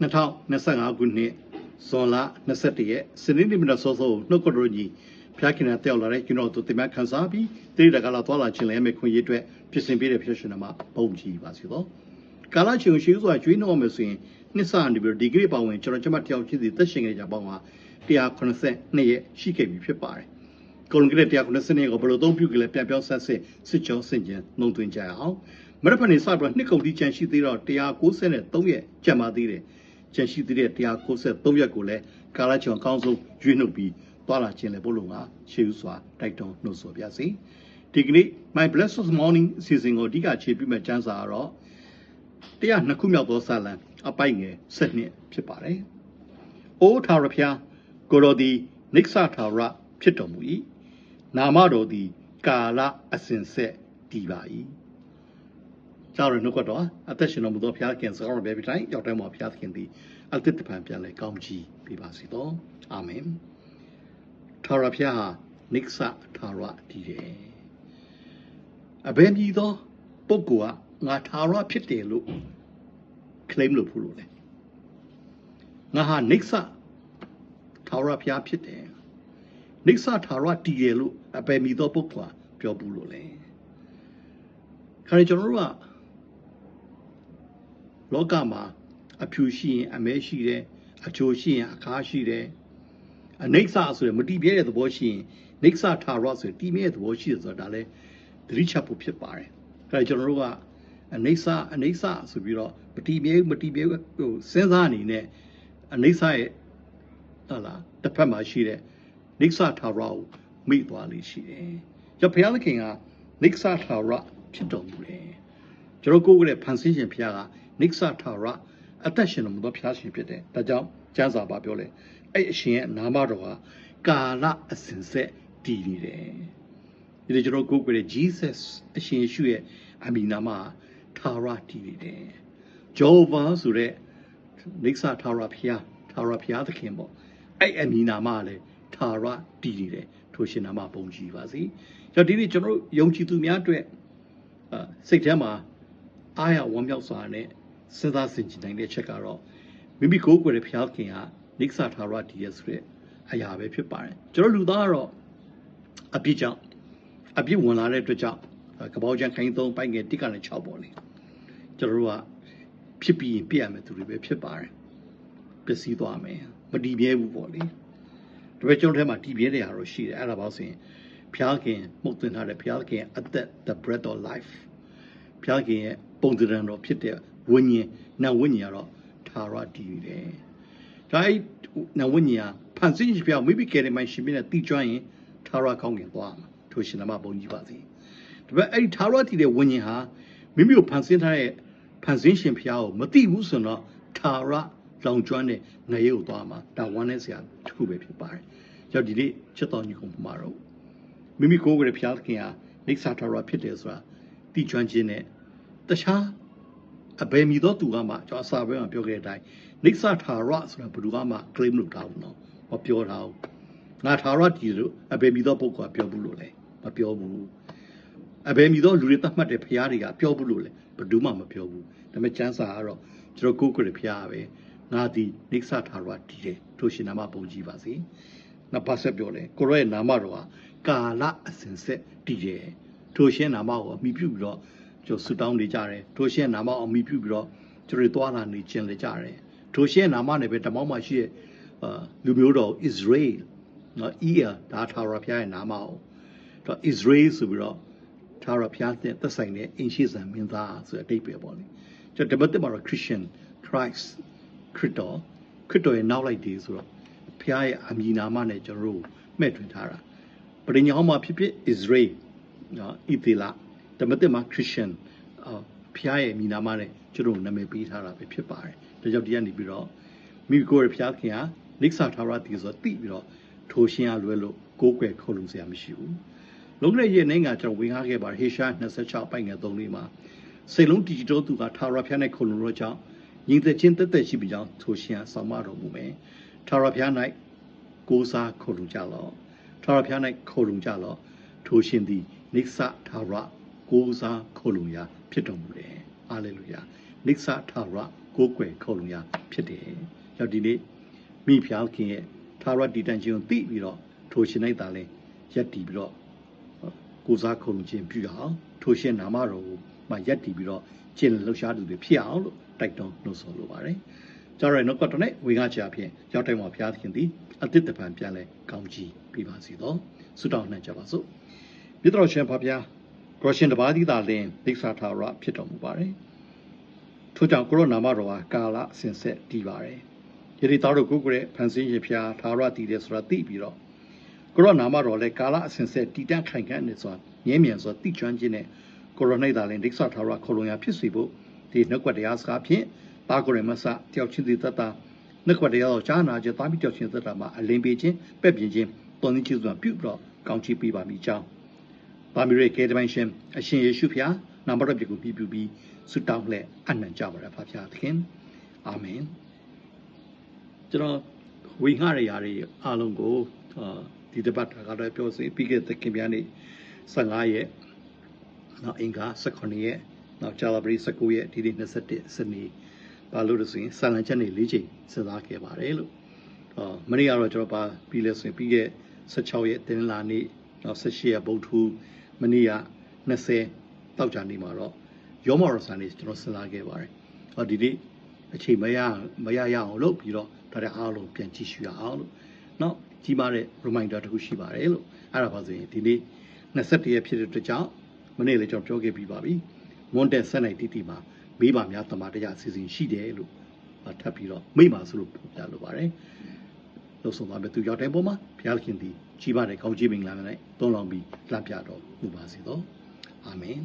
2025ခုနှစ်ဇွန်လ21ရက်စနေနေ့မနက်စောစောနှုတ်ကတော်ကြီးဖျားခင်နဲ့တက်လာတဲ့ကျွန်တော်တို့တင်မခန်းစားပြီးတိရတကလာသွားလာခြင်းလည်းမဲ့ခွင့်ရအတွက်ဖြစ်စဉ်ပေးတဲ့ဖြစ်ရှင်မှာပုံကြည့်ပါစီတော့ကာလချင်းရှိစွာကျွေးနှောမယ်ဆိုရင်နှစ်ဆနေပြီးဒီဂရီပါဝင်ကျွန်တော်ကျမတယောက်ချင်းစီသက်ရှင်ခဲ့ကြပေါင်းဟာ182ရက်ရှိခဲ့ပြီဖြစ်ပါတယ်ကိုလုံကလေး192ရက်ကိုဘယ်လိုသုံးပြုကြလဲပြန်ပြောဆက်စစ်စစ်ကြောစင်ကြံနှုံသွင်းကြရအောင်မရဖန်နေစပြီးနှစ်ကုန်တိချန်ရှိသေးတော့193ရက်ကျန်ပါသေးတယ် ကျန်ရှိသေးတဲ့193ရက်ကိုလည်းကာလချောင်အကောင်းဆုံးရွေးနှုတ်ပြီးသွားလာခြင်းလည်းပို့လို့ငါရှေးဥစွာတိုက်တွန်းနှုတ်ဆော်ပြစေဒီကနေ့ my blessed morning အစီအစဉ်ကိုအဓိကခြေပြမဲ့ကျမ်းစာကတော့တရားနှစ်ခုမြောက်သောစာလံအပိုက်ငယ်7နှစ်ဖြစ်ပါတယ်။အိုးထာဝရဖျားကိုတော်သည်နိက္ဆထာဝရဖြစ်တော်မူ၏။နာမတော်သည် ကာလအစဉ်ဆက်တည်ပါ၏။ ကြောက်ရနှုတ်ကတော့အသက်ရှင်တော်မူသောဖျားခင်စကားတော်ပဲပြတိုင်းရောက်တိုင်းမှာဖျားခင်သည်အသက်တပံပြန်လဲကောင်းချီးပေးပါစေတော့။အာမင်။ထာဝရဖျားဟာနိက္ဆထာဝရတည်တယ်။အဘယ်မည်သောပုဂ္ဂိုလ်ကငါထာဝရဖြစ်တယ်လို့ claim လုပ်ဖို့လို့လေငါဟာနိစ္စထာဝရဘုရားဖြစ်တယ်နိစ္စထာဝရတည်ရလို့အပယ်မီသောပုဂ္ဂိုလ်ပြောဘူးလို့လေခါရကျွန်တော်တို့က လောကမှာအဖြူရှိရင်အမဲရှိတယ်အချိုရှိရင်အခါရှိတယ်အနိစ္စဆိုရင်မတည်ပြဲတဲ့သဘောရှိရင်နိစ္စထာဝရဆိုရင်တည်မြဲတဲ့သဘောရှိတယ်ဆိုတာဒါလည်းသတိချက်ဖို့ဖြစ်ပါတယ်အဲဒါကျွန်တော်တို့ကအနိစ္စအနိစ္စဆိုပြီးတော့မတီးမြဲမတီးမြဲဟိုစဉ်းစားအနေနဲ့အနိစ္စရဲ့ဟုတ်လားတစ်ဖက်မှာရှိတဲ့နိစ္စထာဝရကိုမိသွားလိမ့်ရှိတယ်။ကြောင့်ဘုရားသခင်ကနိစ္စထာဝရဖြစ်တော်မူတယ်။ကျွန်တော်ကိုယ်ကလည်းဖန်ဆင်းရှင်ဘုရားက နိစ္စထာဝရအသက်ရှင်တော်မူသောဘုရားရှင်ဖြစ်တယ်။ဒါကြောင့်ကျမ်းစာပါပြောလဲအဲ့အရှင်ရဲ့နာမတော်ဟာကာလအစဉ်ဆက်တည်နေတယ်။ဒီကျွန်တော်ကိုယ်ကလည်း Jesus အရှင်ယေရှုရဲ့အမိနာမထာဝရတည်နေတယ်။ဂျောဗာဆိုတဲ့နိစ္စထာဝရဘုရားထာဝရဘုရားသခင်ပေါ့အဲ့အမိနာမလည်းထာဝရတည်နေတယ်ထိုရှင်နာမပုံကြည်ပါစေ။ကြောင့်ဒီနေ့ကျွန်တော်တို့ယုံကြည်သူများအတွက်အာစိတ်ထဲမှာအားရဝမ်းမြောက်စွာနဲ့ စဉ်းစားဆင်ခြင်နိုင်တဲ့ချက်ကတော့မိမိကိုယ်ကိုယ်ရဲ့ဘုရားသခင်ဟာနိစ္စထာဝရတည်ရဆိုတဲ့အရာပဲဖြစ်ပါတယ်။ကျွန်တော်လူသားကတော့အပြစ်ကြောင့်အပြစ်ဝင်လာတဲ့အတွက်ကြောင့်ကပောက်ချန်ခိုင်းသုံးပိုင်းငယ်တစ်ကနေ6ပေါ့လေကျွန်တော်တို့ကဖြစ်ပြီးရင်ပြည့်ရမယ်သူတွေပဲဖြစ်ပါတယ်ပျက်စီးသွားမယ်မတည်မြဲဘူးပေါ့လေတပည့်ကျွန်တော်ထဲမှာတည်မြဲတဲ့ဟာတော့ရှိတယ်အဲ့ဒါပါဆိုရင်ဘုရားခင်မှုတ်သွင်းထားတဲ့ဘုရားခင်အသက် the breath of life ဘုရားခင်ရဲ့ပုံသဏ္ဍာန်တော်ဖြစ်တဲ့ ဝိညာဉ်နတ်ဝိညာဉ်ကတော့ထာဝရတည်တယ်ဒါအဲ့နတ်ဝိညာဉ်ဖန်ဆင်းခြင်းပြောင်းမိမိကယ်တယ်မှရှင်ပြတဲ့တီကျွမ်းရင်ထာဝရကောင်းကင်သွားမှာထိုရှင်နာမဘုန်းကြီးပါစေဒါပေမဲ့အဲ့ဒီထာဝရတည်တဲ့ဝိညာဉ်ဟာမိမိကိုဖန်ဆင်းထားတဲ့ဖန်ဆင်းရှင်ဖျားကိုမသိဘူးဆိုတော့ထာဝရလောင်ကျွမ်းတဲ့ငရေကိုသွားမှာဒါဝမ်းနဲ့ဆရာတစ်ခုပဲဖြစ်ပါတယ်။ကြောင့်ဒီနေ့ချက်တော်ညီကုံမှာတော့မိမိကိုယ်ကိုယ်ဖျားခင်ဟာနိစ္စထာဝရဖြစ်တယ်ဆိုတာသိကျွမ်းခြင်းနဲ့တခြား အဘယ်မီတော့သူကမှကျွန်တော်အစာပဲမှာပြောခဲ့တဲ့အတိုင်းနိစ္စထာဝရဆိုတာဘယ်သူကမှ claim လုပ်တာဘူးနော်မပြောတာဘူးငါထာဝရတည်လို့အဘယ်မီတော့ပုဂ္ဂိုလ်ကပြောဘူးလို့လေမပြောဘူးအဘယ်မီတော့လူတွေသတ်မှတ်တဲ့ဖရားတွေကပြောဘူးလို့လေဘယ်သူမှမပြောဘူးဒါပေမဲ့ကျမ်းစာကတော့ကျွန်တော်ကိုယ်ကိုယ်ဖရားပဲငါသည်နိစ္စထာဝရတည်တယ်ထိုရှင်နာမပုံကြည့်ပါစေနောက်ပါဆက်ပြောလဲကိုရောရဲ့နာမတော်ဟာကာလအစဉ်ဆက်တည်တယ်ထိုရှင်နာမကိုအမိပြုပြီးတော့ ကျွန်တော်ဆူတောင်းနေကြတယ်ထိုရှင်နာမကိုအမိပြုပြီးတော့ကျွန်တော်သွားလာနေခြင်းလေကြတယ်ထိုရှင်နာမနဲ့ပဲတမောင်းမှရှိရဲ့အာလူမျိုးတော် Israel နော် ear ဒါထာဝရဘုရားရဲ့နာမကိုတော့ Israel ဆိုပြီးတော့ထာဝရဘုရားတဲ့သက်ဆိုင်တဲ့အင်ရှိဇံမင်းသားဆိုတဲ့အတိတ်ပဲပေါ့လေကျွန်တော်ဓမ္မသစ်မှာတော့ Christian Christ ခရစ်တော်ခရစ်တော်ရဲ့နောက်လိုက်တည်ဆိုတော့ဘုရားရဲ့အမည်နာမနဲ့ကျွန်တော်တို့မှဲ့ထွင်ထားတာပရိညာဟောမှာဖြစ်ဖြစ် Israel နော်ဣသေလ ဓမ္မသစ်မှာ Christian အာဘုရားရဲ့အမည်နာမနဲ့ကျွန်တော်နာမည်ပေးထားတာပဲဖြစ်ပါတယ်ဒါကြောင့်ဒီကနေပြီးတော့မိကိုရဲ့ဘုရားခင်ဟာနိစ္စထာဝရတည်ဆိုတော့တိပြီးတော့ထိုရှင်အလွဲလို့ကိုးကွယ်ခုံလုံစရာမရှိဘူးလုံးတဲ့ရဲ့နိုင်ငံကျွန်တော်ဝင်ကားခဲ့ပါဟေရှာ26ပိုင်ငယ်3လေးမှာစိတ်လုံးတည်တော်သူကထာဝရဘုရားနဲ့ခုံလုံတော့ကြောင့်ညီသက်ချင်းတက်တက်ရှိပြီးကြောင်းထိုရှင်ဆောင်မတော်မူမယ်ထာဝရဘုရား၌ကိုးစားခုံလုံကြလော့ထာဝရဘုရား၌ခုံလုံကြလော့ထိုရှင်သည်နိစ္စထာဝရ ကိုးစားခုံလုံရာဖြစ်တော်မူတယ်ဟာလေလုယာနိစ္စထာဝရကိုးကွယ်ခုံလုံရဖြစ်တယ်။ရောက်ဒီနေ့မိဖျားခင်ရဲ့သာရတည်တန်ခြင်းကိုသိပြီးတော့ထိုရှင်လိုက်တာလဲရက်တည်ပြီးတော့ကိုစားခုံလုံခြင်းပြုရအောင်ထိုရှင်နာမတော်ကိုမှရက်တည်ပြီးတော့ကျင့်လှူရှားသူတွေဖြစ်အောင်လို့တိုက်တွန်းနှိုးဆော်လိုပါတယ်။ကြောင့်ရနောက်ကတနဲ့ဝေငါချာဖြင့်ရောက်တိုင်းမှာဘုရားသခင်သည်အတိတ်တပံပြန်လဲကောင်းကြီးပြပါစီတော့ဆုတောင်းနှံကြပါစို့။မြတ်တော်ရှင်ဖဗျာ ကရရှင်တပါးသီးသာလင်ဒိဋ္ဌာထာရဖြစ်တော်မူပါတယ်။ထို့ကြောင့်ကိုရောနာမတော်ဟာကာလအစဉ်ဆက်တည်ပါတယ်။ယတိသားတို့ကိုကိုယ်ရဲ့ဖန်ဆင်းရဖျားထာဝရတည်တယ်ဆိုတာသိပြီးတော့ကိုရောနာမတော်လည်းကာလအစဉ်ဆက်တည်တတ်ခိုင်ခန့်နေစွာငြင်းမြန်စွာတိကျွမ်းခြင်းနဲ့ကိုရောနှိတ်သာလင်ဒိဋ္ဌာထာရခေါ်လုံရဖြစ်စေဖို့ဒီနှုတ်ကတရားစကားဖြင့်တာကိုရမဆတယောက်ချင်းသည်တတ်တာနှုတ်ကတရားတော်ကြားနာခြင်းတာပြီးတယောက်ချင်းတတ်တာမှာအလင်းပေးခြင်းပက်ပြင်းခြင်းတုံ့ပြန်ခြင်းစွာပြုပြီးတော့ကောင်းချီးပေးပါမိကြောင်း ပါမီရဲ့ကဲတမိုင်းရှင်အရှင်ယေရှုဖျားနာမတော်ပြကိုပြပြပြီးဆုတောင်းလှဲ့အနံ့ကြပါရဖဖျားသခင်အာမင်ကျွန်တော်ဝိငှရရာတွေအားလုံးကိုအာဒီတပတ်ကတော့ပြောစီပြီးခဲ့တဲ့ခင်ဗျားနေ့15ရက်နောက်အင်္ဂါ18ရက်နောက်ဂျာလာဘရီ19ရက်ဒီနေ့21စနေဘာလို့လဲဆိုရင်ဆာလန်ချက်နေ၄ချိန်စဉ်းစားခဲ့ပါတယ်လို့အာမနေ့ကတော့ကျွန်တော်ပါပြီးလဲဆိုရင်ပြီးခဲ့16ရက်တင်လာနေ့နောက်18ရက်ဗုဒ္ဓဟူး မနေ့က20တောက်ကြနေမှာတော့ရောမော်ရဆန်နေကျွန်တော်စဉ်းစားခဲ့ပါတယ်။ဟောဒီနေ့အချိန်မရမရရအောင်လုပ်ပြီးတော့ဒါတဲ့အားလုံးပြန်ကြည့်ရှုရအောင်လို့နောက်ကြီးမားတဲ့ reminder တစ်ခုရှိပါတယ်လို့အဲ့ဒါပါဆိုရင်ဒီနေ့21ရက်ဖြစ်တဲ့အတွက်ကြောင့်မနေ့လည်းကျွန်တော်ပြောခဲ့ပြီးပါပြီ။မွန်တက်ဆက်နိုင်တီတီမှာမိဘများတမန်တရားအစီအစဉ်ရှိတယ်လို့ထပ်ပြီးတော့မိပါဆိုလို့ပြောပြလိုပါတယ်။လို့ဆိုပါမယ်သူရောက်တဲ့ပုံမှာဘုရားခင်သည် ကြီးပါတဲ့ကောင်းကြီးမင်္ဂလာနဲ့သုံးလောင်းပြီးလှပြတော်မူပါစေသောအာမင်